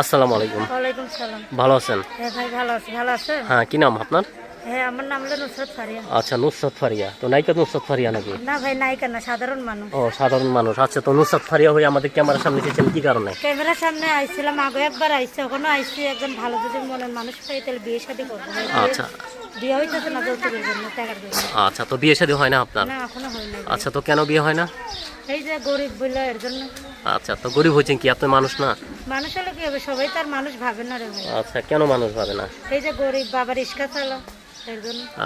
আসসালামু আলাইকুম। ওয়ালাইকুম সালাম। ভালো আছেন? হ্যাঁ ভাই ভালো আছি। ভালো আছেন? হ্যাঁ কি নাম আপনার? হ্যাঁ আমার নাম হলো নুসরত ফারিয়া। আচ্ছা নুসরাত ফারিয়া। তো নায়িকা নুসরাত ফারিয়া নাকি? না ভাই নায়িকা না সাধারণ মানুষ। ও সাধারণ মানুষ। আচ্ছা তো নুসরাত ফারিয়া হয়ে আমাদের ক্যামেরার সামনে এসেছেন কি কারণে? ক্যামেরার সামনে আইছিলাম আগে একবার আইসি ওখানে আইসি একজন ভালো যদি মনের মানুষ পাই তাহলে বিয়ে শাদী করব। আচ্ছা। বিয়ে হইতেছে না যৌতুকের জন্য টাকার জন্য। আচ্ছা তো বিয়ে শাদী হয় না আপনার? না এখনও হয় না আচ্ছা তো কেন বিয়ে হয় না? এই যে গরিব বলল এর জন্য। আচ্ছা তো গরিব হয়েছেন কি? আপনি মানুষ না? মানুষ হলে কি হবে? সবাই তার মানুষ ভাবে না রে ভাই। আচ্ছা কেন মানুষ ভাবে না? এই যে গরিব বাবার রিক্সা চালা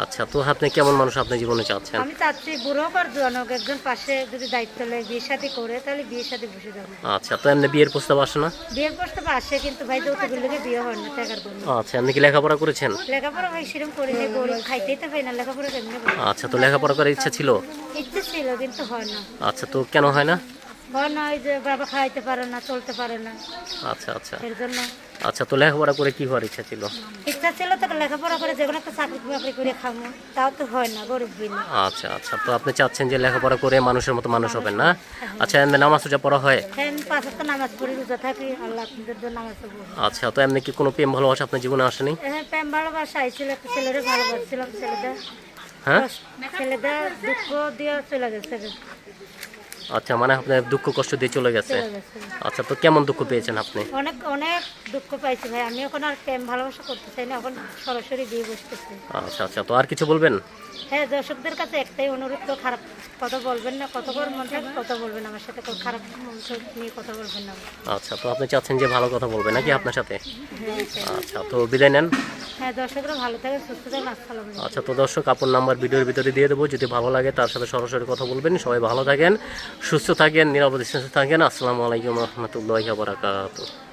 আচ্ছা তো আপনি কেমন মানুষ আপনি জীবনে চাচ্ছেন? আমি চাচ্ছি বুড়ো কর জনক একজন পাশে যদি দায়িত্ব নেয় বিয়ে শাদী করে তাহলে বিয়ে শাদী বসে যাবে। আচ্ছা তো এমনি বিয়ের প্রস্তাব আসে না? বিয়ের প্রস্তাব আসে কিন্তু ভাই যৌতুকের লেগে বিয়ে হয় না টাকার জন্য। আচ্ছা এমনি কি লেখাপড়া করেছেন? লেখাপড়া ভাই সেরকম করি না গরিব খাইতেই তো পাই না লেখাপড়া কেমনি আচ্ছা তো লেখাপড়া করার ইচ্ছা ছিল? ইচ্ছে ছিল কিন্তু হয় না। আচ্ছা তো কেন হয় না? হয় না ওই যে বাবা খাইতে পারে না চলতে পারে না। আচ্ছা আচ্ছা। এর জন্য। আচ্ছা তো লেখাপড়া করে কি হওয়ার ইচ্ছা ছিল? ইচ্ছা ছিল তো লেখাপড়া করে একটা চাকরি বাকরি করে খাব তাও তো হয় না গরিব বিনা আচ্ছা আচ্ছা তো আপনি চাচ্ছেন যে লেখাপড়া করে মানুষের মতো মানুষ হবেন না? আচ্ছা এমনি নামাজ পড়া হয়? হ্যাঁ পাঁচ নামাজ পড়ি রোজা থাকি আল্লাহ আপনাদের জন্য নামাজ পড়ব। আচ্ছা তো এমনি কি কোনো প্রেম ভালোবাসা আপনার জীবনে আসেনি? হ্যাঁ প্রেম ভালোবাসা আইছিল একটা ছেলেরে ভালোবাসছিলাম ছেলেটা হ্যাঁ? ছেলেটা দুঃখ দিয়ে চলে গেছে। আচ্ছা মানে আপনার দুঃখ কষ্ট দিয়ে চলে গেছে? আচ্ছা তো কেমন দুঃখ পেয়েছেন আপনি? অনেক অনেক দুঃখ পাইছি ভাই। আমি এখন আর প্রেম ভালোবাসা করতে চাই না এখন সরাসরি বিয়ে বসতেছি। আচ্ছা আচ্ছা তো আর কিছু বলবেন? হ্যাঁ দর্শকদের কাছে একটাই অনুরোধ তো খারাপ কথা বলবেন না কত বড় মন থাকে কথা বলবেন আমার সাথে কোনো খারাপ মন নিয়ে কথা বলবেন না। আচ্ছা তো আপনি চাচ্ছেন যে ভালো কথা বলবেন নাকি আপনার সাথে? হ্যাঁ। আচ্ছা তো বিদায় নেন। হ্যাঁ আচ্ছা তো দর্শক, আপনার নাম্বার ভিডিওর ভিতরে দিয়ে দেবো। যদি ভালো লাগে, তার সাথে সরাসরি কথা বলবেন। সবাই ভালো থাকেন, সুস্থ থাকেন, নিরাপদ থাকেন। আসসালামু আলাইকুম রহমতুল্লাহ বারাকাতুহ।